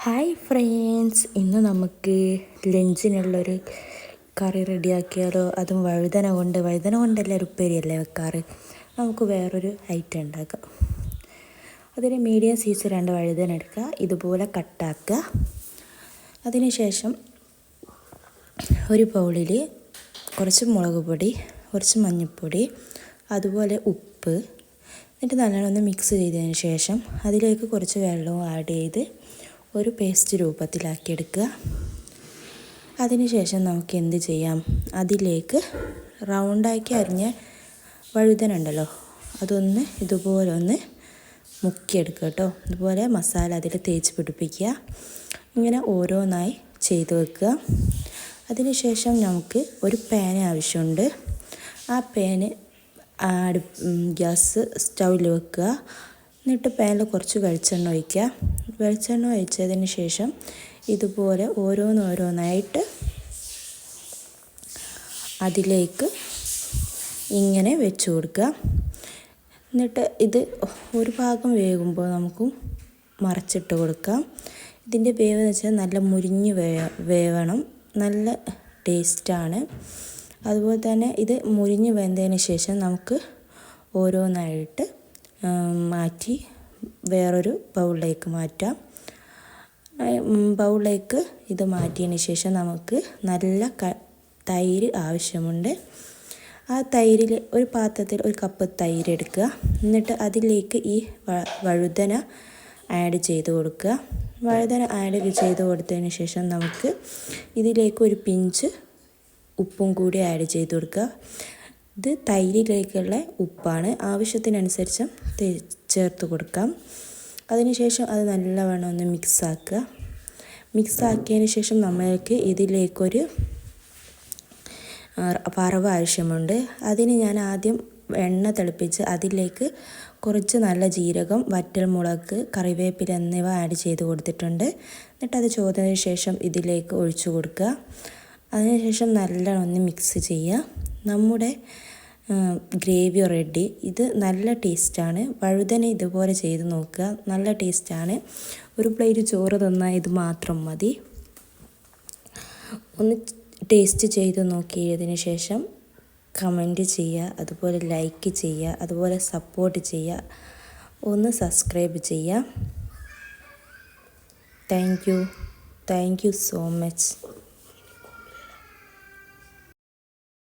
Hi friends ഇന്ന് നമുക്ക് ലഞ്ചിനുള്ളൊരു കറി റെഡിയാക്കിയാലോ? അതും വഴുതന കൊണ്ട്. വഴുതന കൊണ്ടല്ല ഒരു ഉപ്പേരിയല്ലേ വെക്കാറ്? നമുക്ക് വേറൊരു ഐറ്റം ഉണ്ടാക്കാം. അതിന് മീഡിയം സൈസ് രണ്ട് വഴുതന എടുക്കുക. ഇതുപോലെ കട്ടാക്കുക അതിനുശേഷം ഒരു ബൗളിൽ കുറച്ച് മുളക് പൊടി കുറച്ച് മഞ്ഞൾപ്പൊടി അതുപോലെ ഉപ്പ്. എന്നിട്ട് നല്ലോണം ഒന്ന് മിക്സ് ചെയ്തതിന് ശേഷം അതിലേക്ക് കുറച്ച് വെള്ളവും ആഡ് ചെയ്ത് ഒരു പേസ്റ്റ് രൂപത്തിലാക്കിയെടുക്കുക. അതിനുശേഷം നമുക്ക് എന്ത് ചെയ്യാം? അതിലേക്ക് റൗണ്ടാക്കി അരിഞ്ഞ വഴുതനുണ്ടല്ലോ. അതൊന്ന് ഇതുപോലെ ഒന്ന് മുക്കിയെടുക്കുക കേട്ടോ. ഇതുപോലെ മസാല അതിൽ തേച്ച് പിടിപ്പിക്കുക. ഇങ്ങനെ ഓരോന്നായി ചെയ്തു വെക്കുക. അതിനുശേഷം നമുക്ക് ഒരു പാൻ ആവശ്യമുണ്ട്. ആ പാന് അടു ഗ്യാസ് സ്റ്റൗവിൽ വെക്കുക. എന്നിട്ട് പാനിൽ കുറച്ച് വെളിച്ചെണ്ണ ഒഴിക്കുക. വെളിച്ചെണ്ണ ഒഴിച്ചതിന് ശേഷം ഇതുപോലെ ഓരോന്നോരോന്നായിട്ട് അതിലേക്ക് ഇങ്ങനെ വെച്ച് കൊടുക്കുക. എന്നിട്ട് ഇത് ഒരു ഭാഗം വേകുമ്പോൾ നമുക്ക് മറച്ചിട്ട് കൊടുക്കാം. ഇതിന്റെ വേവ് എന്ന് വെച്ചാൽ നല്ല മുരിഞ്ഞ് വേ വേവണം. നല്ല ടേസ്റ്റാണ്. അതുപോലെ തന്നെ ഇത് മുരിഞ്ഞ് വെന്തതിന് ശേഷം നമുക്ക് ഓരോന്നായിട്ട് മാറ്റി വേറൊരു ബൗളിലേക്ക് മാറ്റാം. ബൗളിലേക്ക് ഇത് മാറ്റിയതിന് ശേഷം നമുക്ക് നല്ല തൈര് ആവശ്യമുണ്ട്. ആ തൈരിൽ ഒരു പാത്രത്തിൽ ഒരു കപ്പ് തൈര് എടുക്കുക. എന്നിട്ട് അതിലേക്ക് ഈ വഴുതന ആഡ് ചെയ്ത് കൊടുക്കുക. വഴുതന ആഡ് ചെയ്ത് കൊടുത്തതിന് ശേഷം നമുക്ക് ഇതിലേക്ക് ഒരു പിഞ്ച് ഉപ്പും കൂടി ആഡ് ചെയ്ത് കൊടുക്കുക. ഇത് തൈരിലേക്കുള്ള ഉപ്പാണ്. ആവശ്യത്തിനനുസരിച്ച് ചേർത്ത് കൊടുക്കാം. അതിനുശേഷം അത് നല്ലവണ്ണം ഒന്ന് മിക്സാക്കുക മിക്സാക്കിയതിന് ശേഷം നമ്മൾക്ക് ഇതിലേക്കൊരു വറവ് ആവശ്യമുണ്ട്. അതിന് ഞാൻ ആദ്യം എണ്ണ തിളപ്പിച്ച് അതിലേക്ക് കുറച്ച് നല്ല ജീരകം വറ്റൽമുളക് കറിവേപ്പില എന്നിവ ആഡ് ചെയ്ത് കൊടുത്തിട്ടുണ്ട്. എന്നിട്ട് അത് ചോദിച്ചതിന് ശേഷം ഇതിലേക്ക് ഒഴിച്ചു കൊടുക്കുക. അതിനുശേഷം നല്ലവണ്ണം ഒന്ന് മിക്സ് ചെയ്യുക. നമ്മുടെ ഗ്രേവി റെഡി ഇത് നല്ല ടേസ്റ്റാണ്. വഴുതന ഇതുപോലെ ചെയ്ത് നോക്കുക. നല്ല ടേസ്റ്റാണ്. ഒരു പ്ലേറ്റ് ചോറ് തന്നാൽ ഇത് മാത്രം മതി. ഒന്ന് ടേസ്റ്റ് ചെയ്ത് നോക്കിയതിന് ശേഷം കമന്റ് ചെയ്യുക. അതുപോലെ ലൈക്ക് ചെയ്യുക. അതുപോലെ സപ്പോർട്ട് ചെയ്യുക. ഒന്ന് സബ്സ്ക്രൈബ് ചെയ്യുക. Thank you. Thank you so much.